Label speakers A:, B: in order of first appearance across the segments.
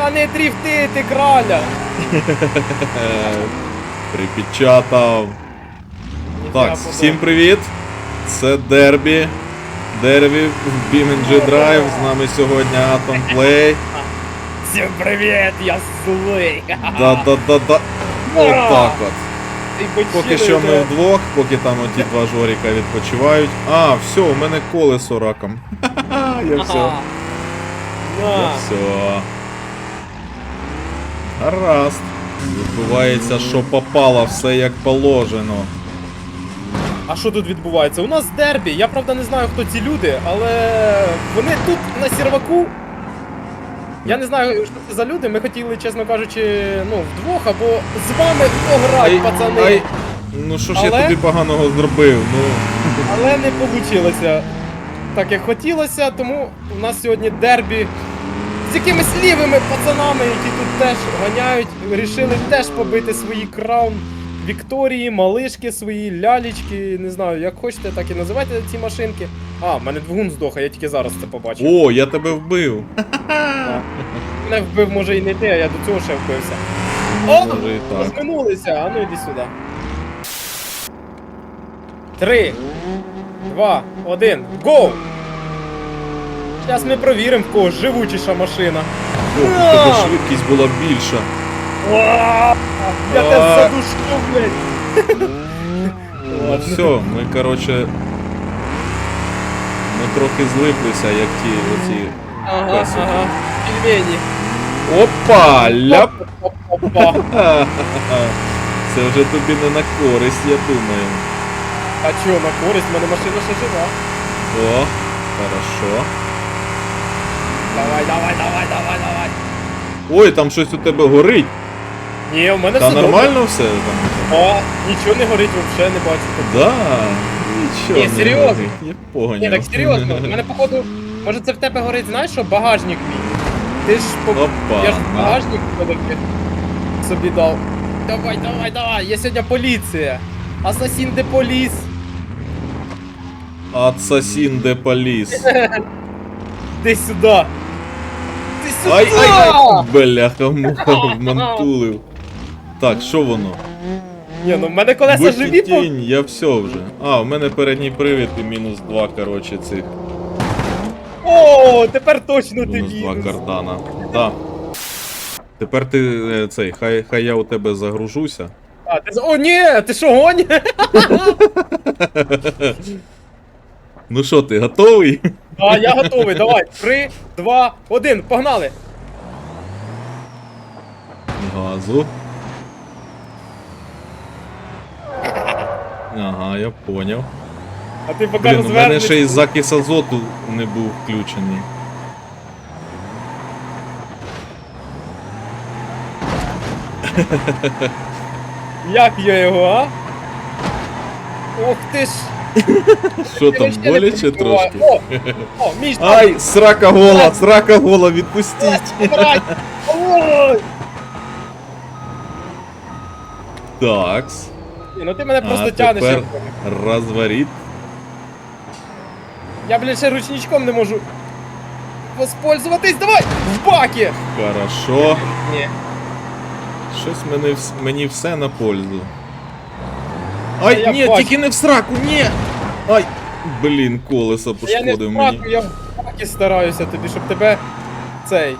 A: Та не дріфтити, краля!
B: Припечатав. Так, всім привіт! Це Дербі. Дербі в BeamNG Drive. З нами сьогодні Atom Play.
A: Всім привіт, я злий!
B: Да-да-да-да. Отак от. Поки що ми вдвох, поки там оті два жоріка відпочивають. А, все, у мене колесо раком. Я все. Я все. Гаразд. Відбувається, що попало, все як положено.
A: А що тут відбувається? У нас дербі. Я правда не знаю, хто ці люди, але вони тут на сірваку. Я не знаю, що це за люди. Ми хотіли, чесно кажучи, ну, вдвох або з вами пограти, пацани.
B: ай. Ну що ж я тобі поганого зробив? Ну.
A: Але не вийшло так, як хотілося, тому у нас сьогодні дербі з якимись лівими пацанами, які тут теж ганяють, вирішили теж побити свої краун Вікторії, малишки свої, лялічки, не знаю, як хочете, так і називайте ці машинки. А, в мене двигун здох, а я тільки зараз це побачив.
B: О, я тебе вбив.
A: Так. Мене вбив, може і не ти, а я до цього ще вбився. О!
B: Може і так.
A: Розминулися, а ну іди сюди. Три, два, один, гоу! Зараз ми провіримо, в кого живучіша машина.
B: О, у тебе швидкість була більша.
A: Я тебе задушу, блядь!
B: Ну все, ми короче. Ми трохи злиплися, як ті оці.
A: Ага, ага. Пельмені.
B: Опа! Ляп!
A: Опа.
B: Це вже тобі не на користь, я думаю.
A: А чо, на користь, в мене машина ще жива.
B: О, хорошо.
A: Давай, давай, давай, давай, давай.
B: Ой, там щось у тебе горить.
A: Ні, у мене
B: Та
A: все добре.
B: нормально все там?
A: О, нічого не горить, взагалі не бачу.
B: Да. Нічого.
A: Ні,
B: не
A: серйозно?
B: горить. Я поняв.
A: Ні, так серйозно, в мене походу, може це в тебе горить, знаєш що, багажник мій. Ти ж по...
B: Опа,
A: Я ж
B: на.
A: багажник великий собі дав. Давай, давай, давай, я сьогодні поліція. Асасін де поліс.
B: Ассасін де поліс.
A: Ти сюди. Сюди!
B: Ай, ай, ай! Бляха, муха, вмантулив. Так, що воно?
A: Ні, ну в мене колеса
B: Будь
A: живі, по...
B: тінь, я все вже. А, у мене передній привід і мінус два, короче, цих.
A: О, тепер точно ти
B: Мінус два
A: мінус.
B: кардана. Да. Тепер ти е, цей, хай, хай я у тебе загружуся.
A: А, ти... з- О, ні, ти що, гонь?
B: Ну що, ти готовий?
A: А, я готовий, давай. Три, два, один, погнали.
B: Газу. Ага, я поняв.
A: А ти поки
B: Блін, у мене ще й закис азоту не був включений.
A: Як я його, а? Ох ти ж.
B: Що там, боляче трошки?
A: О, о, мій.
B: Ай, срака гола, срака гола, відпустіть!
A: Брать! Ой!
B: Такс.
A: Ні, Ну ти мене просто
B: А
A: тянеш.
B: тепер
A: як-
B: розворіт.
A: Я, блін, ще ручничком не можу воспользуватись. Давай! В баки!
B: Хорошо.
A: Ні.
B: Щось мені, вс- мені все на пользу. Ай, ні, тільки не в сраку, ні! Ай! Блін, колесо
A: Я не
B: пошкодив мені.
A: втрату, я в баки стараюся тобі, щоб тебе цей.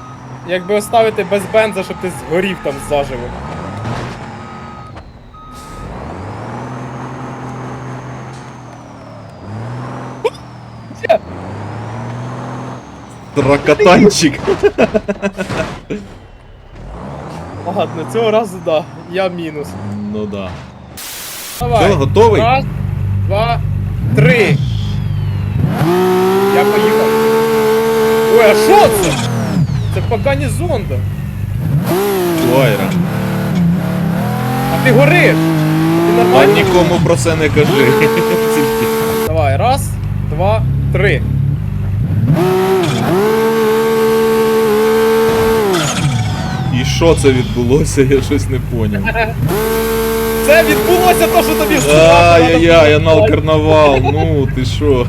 A: Якби оставити без бенза, щоб ти згорів там заживо.
B: Тракотанчик.
A: Ладно, цього разу да. Я мінус.
B: Ну да.
A: Давай.
B: Все, готовий?
A: Раз, два, три. Я поїхав. Ой, а що це? Це поки не зонда.
B: Лайра.
A: А ти гориш. Ти
B: А
A: нормально?
B: нікому про це не кажи. Тільки.
A: Давай, раз, два, три.
B: І що це відбулося, я щось не поняв.
A: Це відбулося то, що тобі
B: Ай-яй-яй, анал карнавал, ну ти що?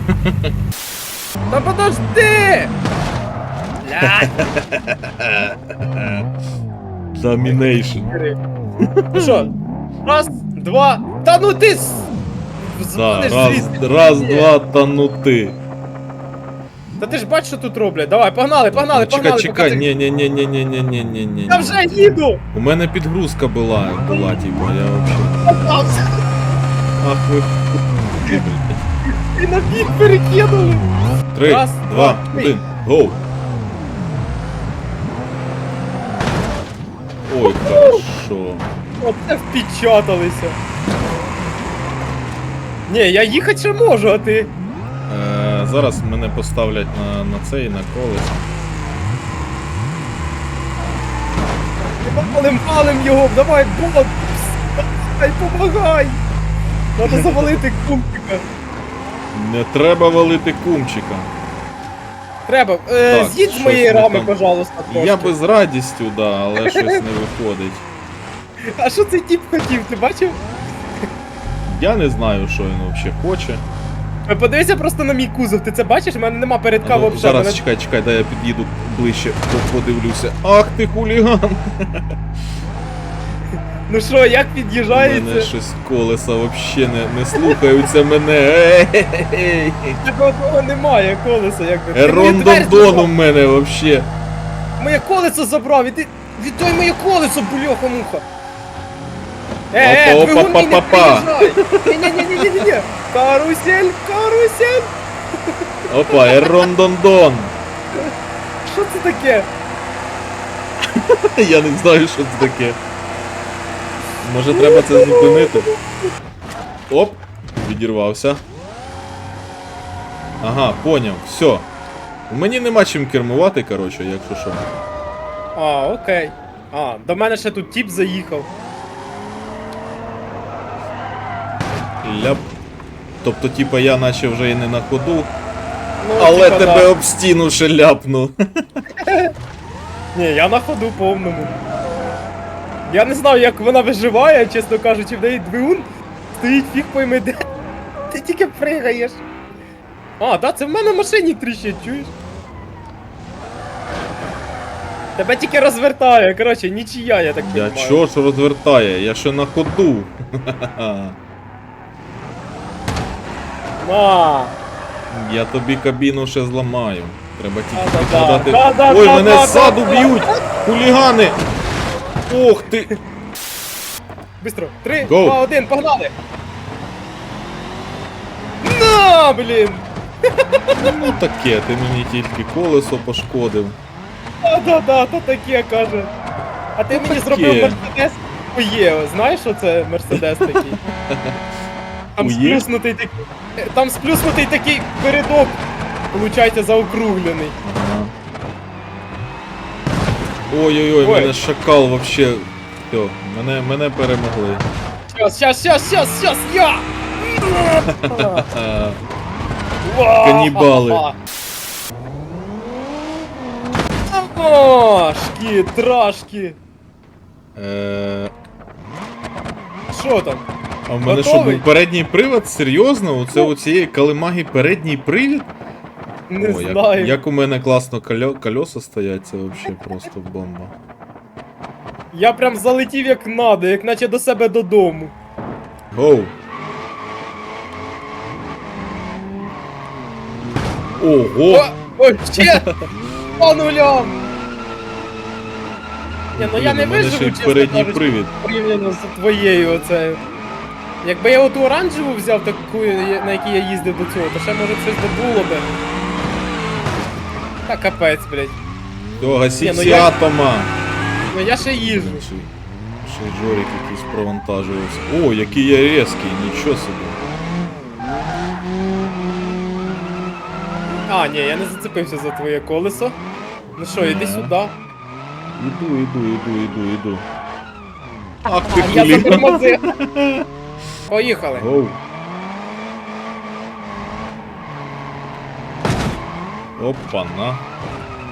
A: Та подожди!
B: Домінейшн.
A: Ну що, раз, два, та ну ти
B: Да, раз, раз, два, та ну ти.
A: Та ти ж бачиш, що тут роблять. Давай, погнали, погнали,
B: чекай,
A: погнали.
B: чекай, ні, ні, ні, ні, ні, ні, ні, ні, ні.
A: Я вже їду!
B: У мене підгрузка була, була, типу, я вообще. Ах ви.
A: І на бік перекинули.
B: Три,
A: Раз,
B: два,
A: два, три.
B: один, гоу. Ой, хорошо.
A: Оце впечаталися. Ні, я їхати ще можу, а ти.
B: Зараз мене поставлять на, на цей, на колесо.
A: Палим, палим його, давай, бот! Давай, помагай! Надо завалити кумпіка.
B: Не треба валити кумчика.
A: Треба, е,
B: Так,
A: з'їдь з моєї рами,
B: там.
A: пожалуйста, трошки.
B: Я би з радістю, да, але щось не виходить.
A: А що цей тип хотів, ти бачив?
B: Я не знаю, що він взагалі хоче.
A: Подивися просто на мій кузов, ти це бачиш? У мене нема передка
B: Ну,
A: взагалі.
B: зараз
A: мене-
B: чекай, чекай, дай я під'їду ближче, подивлюся. Ах ти хуліган!
A: Ну що, як
B: У мене щось колеса взагалі не, не слухаються мене.
A: Такого немає колеса. Ти мою
B: Ерондондон у мене взагалі.
A: Моє колесо забрав, і ти віддай моє колесо, бульоха муха. Е, е, двигун мій не приїжджай. Ні-ні-ні-ні-ні. Карусель, карусель.
B: Опа, ерондондон.
A: Що це таке?
B: Я не знаю, що це таке. Може треба це зупинити. Оп, відірвався. Ага, поняв, все. Мені нема чим кермувати, коротше, якщо що.
A: А, окей. А, до мене ще тут тіп заїхав.
B: Ляп. Тобто, типа, я наче вже і не на ходу,
A: Ну,
B: але
A: типа,
B: тебе
A: да.
B: об стіну ще ляпну.
A: Ні, я на ходу повному. Я не знаю, як вона виживає, чесно кажучи, в неї двигун стоїть фіг пойми де. Ти тільки пригаєш. А, да, це в мене в машині тріщить, чуєш? Тебе тільки розвертає, коротше, нічия, я так
B: Я
A: розумію.
B: чого ж розвертає? Я ще на ходу.
A: На!
B: Я тобі кабіну ще зламаю. Треба тільки підгадати. Ой, мене ззаду б'ють! Хулігани! Ох ти!
A: Быстро! Три,
B: Go.
A: два, один, погнали! На, блін!
B: Ну таке, ти мені тільки колесо пошкодив.
A: Да-да-да, то таке каже. А ти мені
B: таке.
A: зробив Мерседес Ує, знаєш, що це Мерседес такий? Там
B: Ує?
A: сплюснутий такий. е, Там сплюснутий такий передок. Получається заокруглений.
B: Ага. Ой-ой-ой,
A: Ой.
B: мене шакал вообще. Все, мене, мене перемогли.
A: Щас, щас, щас, щас, щас, я!
B: А,
A: Ва!
B: Канібали.
A: Машки, трашки.
B: е,
A: Що там?
B: А в мене що, був передній привод? Серйозно? Оце у цієї калимаги передній привід?
A: Не
B: О,
A: знаю.
B: як у мене класно кольо- кольоса стоять, це взагалі просто бомба.
A: Я прям залетів як надо, як наче до себе додому.
B: Гоу! Ого!
A: О, ой, ще! По нулям! Ні, ну я
B: Блін,
A: не
B: у мене ще
A: виживу,
B: й
A: чесно
B: передній
A: кажучи,
B: привід.
A: порівняно з твоєю оцею. Якби я оту оранжеву взяв, таку, на якій я їздив до цього, то ще може б щось би було би. Та капець, блядь.
B: Все, гасіть
A: Ні, ну
B: всі
A: я-
B: атома!
A: Ну я ще їжджу.
B: Ще, ще й Жорик якийсь провантажувався. О, який я різкий, нічого собі.
A: А, ні, я не зацепився за твоє колесо. Ну що, іди сюди.
B: Іду, іду, іду, іду, іду. Ах ти
A: Я
B: хуліган!
A: затормозив. Поїхали.
B: Гоу. Опа, на.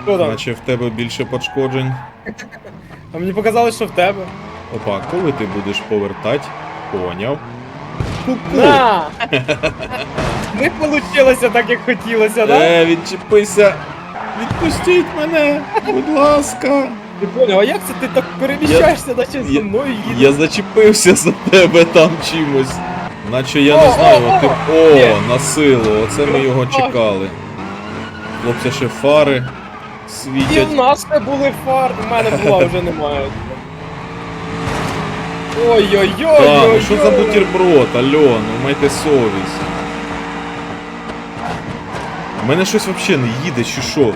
A: Що там?
B: Наче в тебе більше пошкоджень.
A: А мені показалось, що в тебе.
B: Опа, коли ти будеш повертати? Поняв. Ку-ку.
A: На! Не получилося так, як хотілося, да?
B: Е, відчепися. Відпустіть мене, будь ласка.
A: Ти поняв, а як це ти так переміщаєшся, наче зі мною їдеш?
B: Я зачепився за тебе там чимось. Наче я не знаю,
A: о,
B: от ти.
A: о!
B: На силу, оце ми його чекали. Хлопці ще фари
A: І в нас ще були фар, у мене була вже немає. Ой-ой-ой!
B: Та, ну що за бутерброд, алло, ну майте совість. У мене щось взагалі не їде, чи що?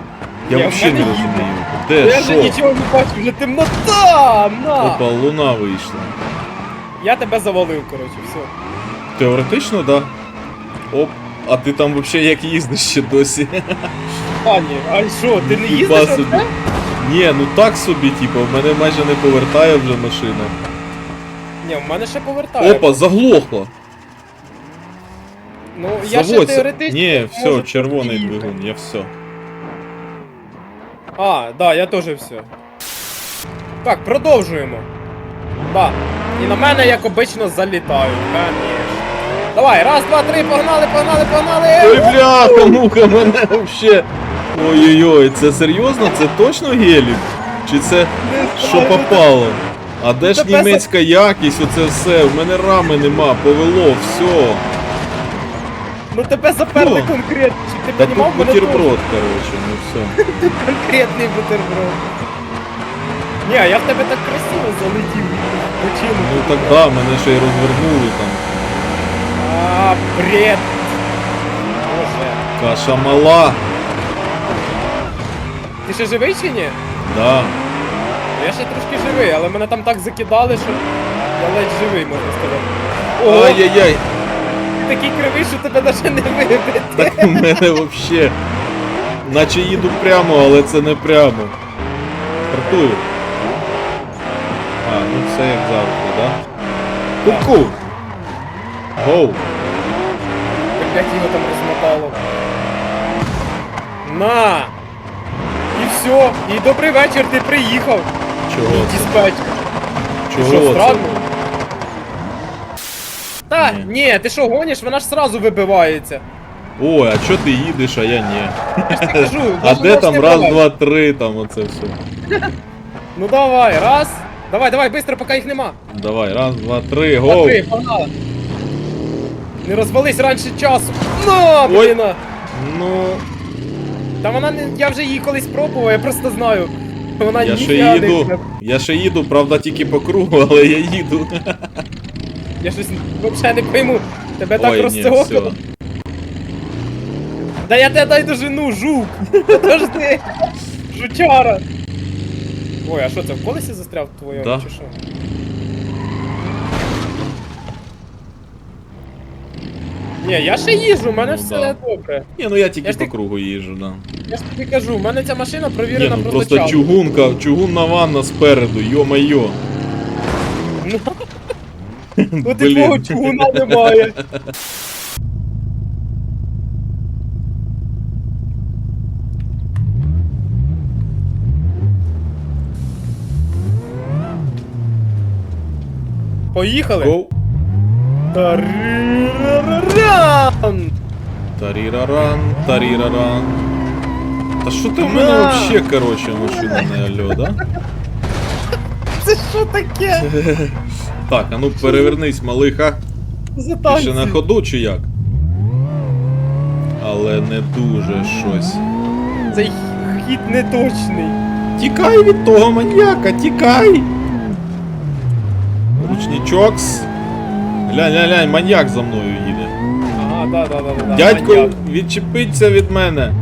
B: Я
A: Ні, в
B: взагалі не розумію.
A: Я
B: Де,
A: вже
B: що?
A: нічого не бачу, вже темнота! На!
B: Опа, луна вийшла.
A: Я тебе завалив, коротше, все.
B: Теоретично, да. Оп, а ти там взагалі як їздиш ще досі?
A: Пані, а що, ти не
B: Хіба
A: їздиш
B: собі.
A: оце?
B: Ні, ну так собі, типу, в мене майже не повертає вже машина.
A: Ні, в мене ще повертає.
B: Опа, заглохло.
A: Ну, я ще
B: Заводься.
A: теоретично.
B: Ні, все,
A: можу
B: червоний двигун, я все.
A: А, да, я теж все. Так, продовжуємо. Да. І на мене, як обично, залітають, конечно. Давай, раз, два, три, погнали, погнали, погнали!
B: Ой, бляха, муха, мене вообще. Ой-ой-ой, це серйозно? Це точно гелік? Чи це що попало? А де ж
A: за-
B: німецька якість, оце все? В мене рами нема, повело, все.
A: Ну тебе заперли
B: О.
A: конкретно. Чи ти
B: Та
A: понімав,
B: тут
A: мене
B: бутерброд, короче, ну все.
A: теж конкретний бутерброд. Ні, я в тебе так красиво залетів. Почину.
B: Ну так да, мене ще й розвернули там.
A: А, бред. Боже.
B: Каша мала.
A: Ти ще живий чи ні?
B: Да.
A: Я ще трошки живий, але мене там так закидали, що я ледь живий, можна сказати.
B: Ай-яй-яй.
A: Такий кривий, що тебе навіть не вибити.
B: Так у мене вообще. Наче їду прямо, але це не прямо. Стартую. А, ну все як завжди, да? Ку-ку! Гоу!
A: Опять його там розмотало. На! І все. І добрий вечір, ти приїхав.
B: Чого це?
A: Диспетчер. Що,
B: це?
A: странно? Та,
B: Ні.
A: ні, ти що гониш, вона ж сразу вибивається.
B: Ой, а чо ти їдеш, а я ні.
A: Я кажу,
B: А де там раз,
A: давати.
B: два, три, там оце все.
A: Ну давай, раз. Давай, давай, быстро, поки їх нема.
B: Давай, раз, два, три,
A: Два,
B: гоу!
A: три, погнали. Не розвались раніше часу.
B: Ой.
A: блін.
B: Ну,
A: Та вона не. Я вже її колись пробував, я просто знаю. Вона
B: я ще їду. Я ще їду, правда, тільки по кругу, але я їду.
A: Я щось взагалі не пойму. Тебе так
B: Ой, ні, все.
A: розцього. Да я тебе дай дожену, жук! Подожди! Жучара! Ой, а що це в колесі застряв твоєму
B: Да.
A: чи що? Ні, я ще їжджу, у мене
B: Ну,
A: все
B: да.
A: добре.
B: Ні, ну я тільки
A: Я ж
B: по
A: ти-
B: кругу їжджу, да.
A: Я ж тобі кажу, у мене ця машина
B: Ні,
A: провірена
B: ну
A: просто
B: просто чугунка, чугунна ванна спереду, йо-майо.
A: От і твого чугуна немає. Поїхали!
B: Гоу.
A: Тарирараран!
B: Таріраран, таріраран. Та що ти в мене вообще, короче, машина не алло, да?
A: Це що таке?
B: Так, а ну перевернись, малиха. Ти ще на ходу чи як? Але не дуже щось.
A: Цей хід не точний.
B: Тікай від того маньяка, тікай! Ручничокс. Глянь, глянь, глянь, маньяк за мною їде.
A: Ага, да, да, да, да.
B: Дядько,
A: маньяк.
B: відчепиться від мене.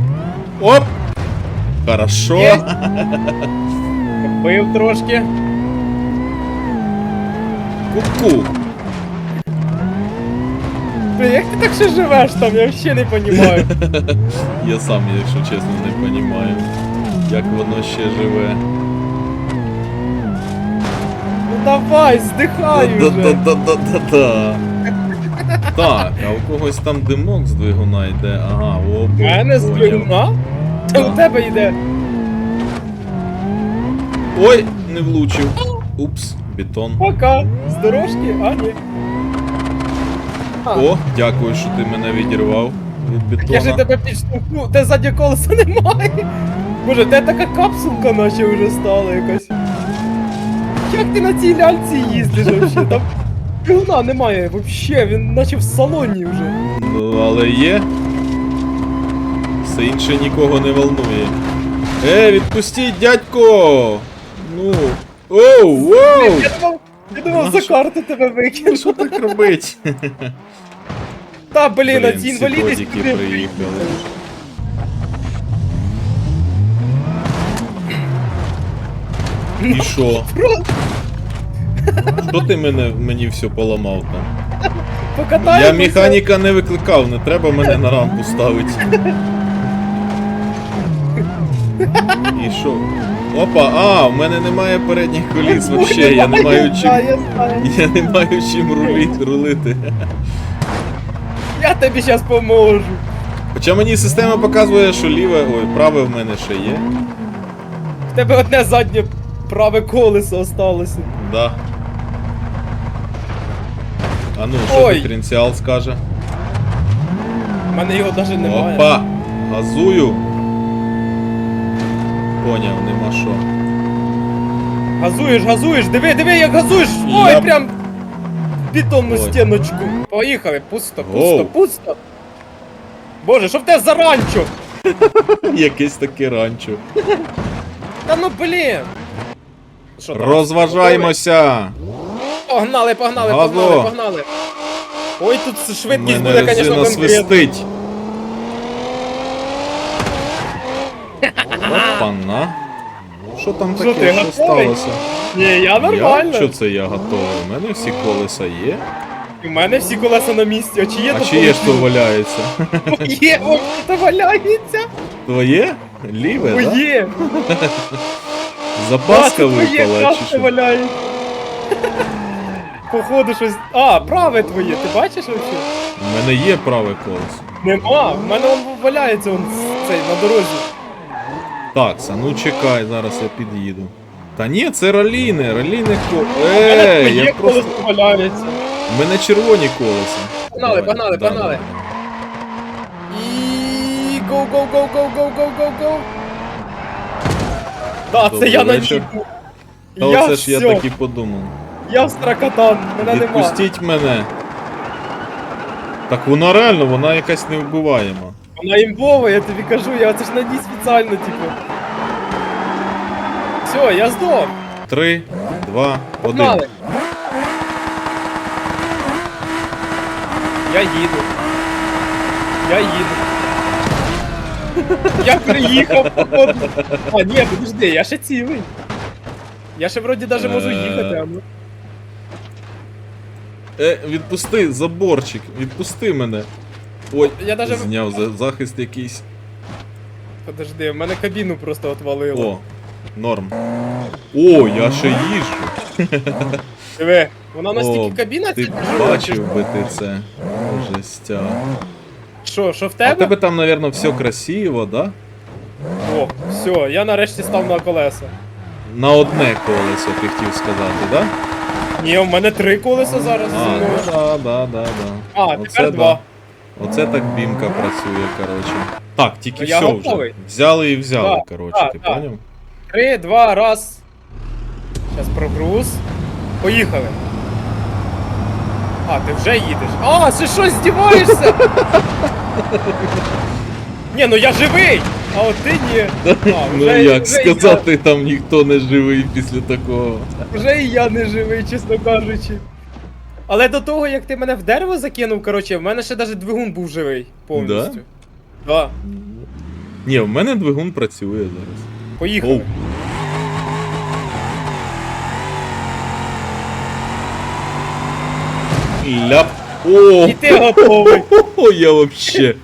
B: Оп! Хорошо.
A: Бив трошки.
B: Ку-ку.
A: Блін, як ти так ще живеш там? Я взагалі не розумію.
B: Я сам, якщо чесно, не розумію, як воно ще живе.
A: Ну давай, здихай вже.
B: Да-да-да-да-да-да. Так, а у когось там димок з двигуна йде. Ага, о,
A: У мене з
B: поняв.
A: двигуна? Та у тебе йде.
B: Ой, не влучив. Упс, бетон.
A: Пока. З дорожки, а ні. А,
B: О, дякую, що ти мене відірвав від
A: Я ж тебе підштовхну, те заднє колеса немає. Боже, де така капсулка наче вже стала якась. Як ти на цій ляльці їздиш вообще? Там двигуна немає вообще, він наче в салоні вже.
B: Ну, але є. Все інше нікого не волнує. Е, відпустіть, дядько! Ну. Оу, воу!
A: Я думав, я думав за карту тебе викину.
B: Що так робить?
A: Та блін, а ці
B: всі
A: інваліди
B: котики
A: сюди
B: приїхали. І що? Що ти мене, мені все поламав там?
A: Покатаємося.
B: Я механіка не викликав, не треба мене на рампу ставити. І що? Опа, а, в мене немає передніх коліс вообще, я не маю чим.
A: я.
B: Я не маю чим рулити, рулити.
A: Я тобі зараз поможу.
B: Хоча мені система показує, що ліве, ой, праве в мене ще є.
A: В тебе одне заднє праве колесо осталося.
B: Да. А ну, що
A: Ой.
B: диференціал скаже?
A: У мене його навіть немає.
B: Опа! Газую. Поняв, нема що.
A: Газуєш, газуєш, диви, диви, як газуєш! Ой,
B: Я-
A: прям в бетонну
B: Ой.
A: стіночку. Поїхали, пусто, пусто,
B: Оу.
A: пусто. Боже, що в тебе за ранчо?
B: Якесь таке ранчо.
A: Та ну блін. Що там?
B: Розважаємося!
A: Погнали, погнали,
B: Газу.
A: погнали, погнали. Ой, тут швидкість
B: мене
A: буде, звісно,
B: резина
A: конкретна.
B: свистить. Опана. Що там
A: Що
B: таке?
A: ти,
B: Що
A: готовий?
B: сталося?
A: Ні, я
B: Я?
A: нормально.
B: Що це я готовий? У мене всі колеса є.
A: У мене всі колеса на місці, а чи є
B: А
A: тут
B: чи є ж то валяється?
A: Є, ой, то валяється.
B: Твоє? Ліве, да? Запаска
A: твоє
B: випала чи що?
A: валяється. Походу щось. А, праве твоє, ти бачиш вообще?
B: У мене є праве колесо.
A: Нема, в мене он валяється он цей на дорозі.
B: Так, а ну чекай, зараз я під'їду. Та ні, це ралійне колесо.
A: У
B: Ей, я просто.
A: валяється.
B: У мене червоні колеса.
A: Погнали,
B: Давай,
A: погнали,
B: да,
A: погнали. І go, go, go, go, go, go, go, go. Да, це
B: Добрий
A: я на
B: вечір. Та
A: Я
B: оце ж я
A: все,
B: так і подумав.
A: я в стракатан, мене нема.
B: Відпустіть мене. Так вона реально, вона якась невбиваєма.
A: Вона імбова, я тобі кажу, я це ж на ній спеціально, типу. Все, я здох.
B: Три, два, один.
A: Погнали. Я їду. Я їду. Я приїхав, походу. А, ні, подожди, я ще цілий. Я ще вроді даже можу
B: Е.
A: їхати, а ну.
B: Е, відпусти, заборчик, відпусти мене. Ой,
A: Я даже-
B: зняв за- захист якийсь.
A: Подожди, в мене кабіну просто отвалило.
B: О, норм. О, я ще їжджу.
A: Диви, вона настільки
B: О,
A: кабіна
B: Ти
A: ця
B: бачив би ти це. Жестя.
A: Що, що в
B: А в
A: тебе?
B: тебе там, напевно, все красиво, да?
A: О, все, я нарешті став на колеса.
B: На одне колесо ти хотів сказати, да?
A: Ні, у мене три колеса зараз зі
B: А,
A: мною.
B: да, да, да, да.
A: А,
B: Оце
A: тепер
B: да.
A: два.
B: Оце так бімка працює, коротше. Так, тільки
A: Я
B: все
A: готовий.
B: вже. Взяли і взяли,
A: Да,
B: коротше,
A: да,
B: ти
A: да.
B: поняв?
A: Три, два, раз. Зараз прогруз. Поїхали. А, ти вже їдеш. А, ти що, здіваєшся? Ні, ну я живий! А от ти ні. А,
B: Ну
A: вже-
B: як
A: вже
B: сказати, там ніхто не живий після такого.
A: Я, вже і я не живий, чесно кажучи. Але до того, як ти мене в дерево закинув, коротше, в мене ще навіть двигун був живий повністю. Да?
B: Ні, в мене двигун працює зараз.
A: Поїхали.
B: Оу. Ляп. О!
A: І ти готовий.
B: О, я вообще.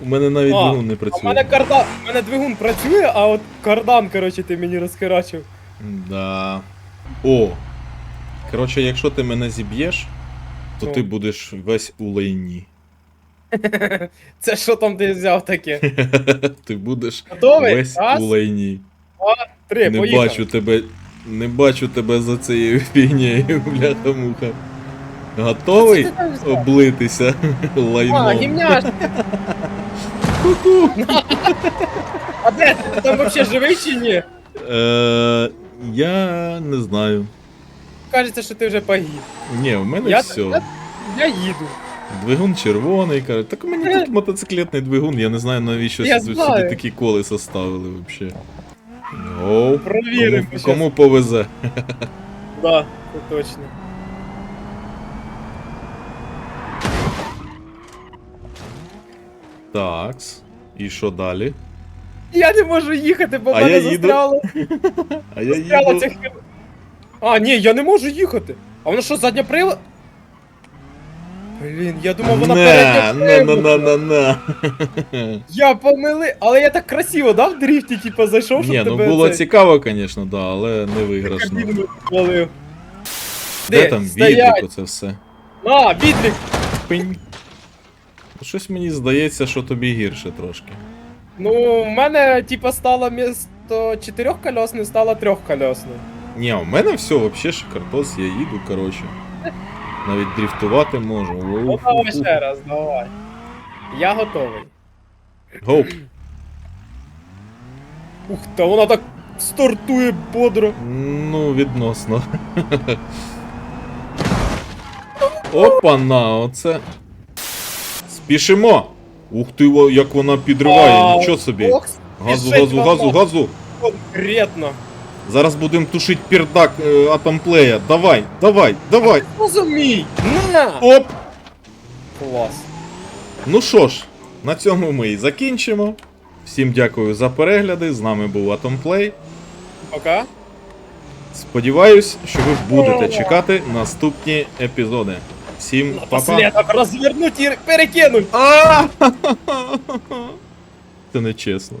B: У мене навіть
A: А,
B: двигун не працює.
A: мене кардан, в мене двигун працює, а от кардан, коротше, ти мені розкарачив.
B: Да. О. Коротше, якщо ти мене зіб'єш, то
A: Ну.
B: ти будеш весь у лайні.
A: Це що там ти взяв таке?
B: Ти будеш
A: Готовий?
B: весь
A: Раз,
B: у лайні.
A: Три,
B: Не
A: поїхали.
B: бачу тебе. Не бачу тебе за цією фігнею, бляха-муха. Готовий облитися
A: А,
B: лайном?
A: гімняш.
B: Ку-ку.
A: А де там взагалі живий чи ні?
B: Е, я не знаю.
A: Кажеться, що ти вже погиб.
B: Ні, в мене
A: Я,
B: все.
A: я, я їду.
B: Двигун червоний, каже. Так у мене тут мотоциклетний двигун, я не знаю навіщо
A: Я
B: сюди
A: знаю.
B: такі колеса ставили взагалі. Оу,
A: Провіримо
B: кому,
A: щас.
B: кому повезе.
A: Да, це точно.
B: Такс. І що далі?
A: Я не можу їхати, бо в
B: А
A: мене
B: я їду.
A: застряло.
B: А я
A: застряла
B: їду.
A: ця хер... А, ні, я не можу їхати. А воно що, задня прила? Блін, я думав, вона
B: На,
A: передня
B: на.
A: Я помили, але я так красиво, да, в дрифті, типу, зайшов, щоб
B: Ні, ну
A: тебе
B: було
A: цей
B: цікаво, звісно, да, але не виграшно.
A: кабіну валив.
B: Де там відлік оце все?
A: А, відлік!
B: Пинь. Ну, Щось мені здається, що тобі гірше трошки.
A: Ну, в мене, типа, стало місто чотирьохкольосне, стало трьохкольосне.
B: Ні, у мене все вообще шикардос, я їду, коротше. Навіть дрифтувати можу.
A: Ну, давай ще раз, давай. Я готовий.
B: Гоу.
A: Ух, та вона так стартує бодро.
B: Ну, відносно. Опа-на, оце. Спішимо! Ух ти, як вона підриває, нічого собі. Газу, газу, газу, газу.
A: Конкретно.
B: Зараз будемо тушити пердак е, атомплея. Давай, давай, давай.
A: Розумій! На!
B: Оп!
A: Клас.
B: Ну що ж, на цьому ми і закінчимо. Всім дякую за перегляди. З нами був Атомплей.
A: Пока.
B: Сподіваюсь, що ви будете чекати наступні епізоди. Всім па-па.
A: Напоследок розвернуть і перекинуть.
B: А! Це не чесно.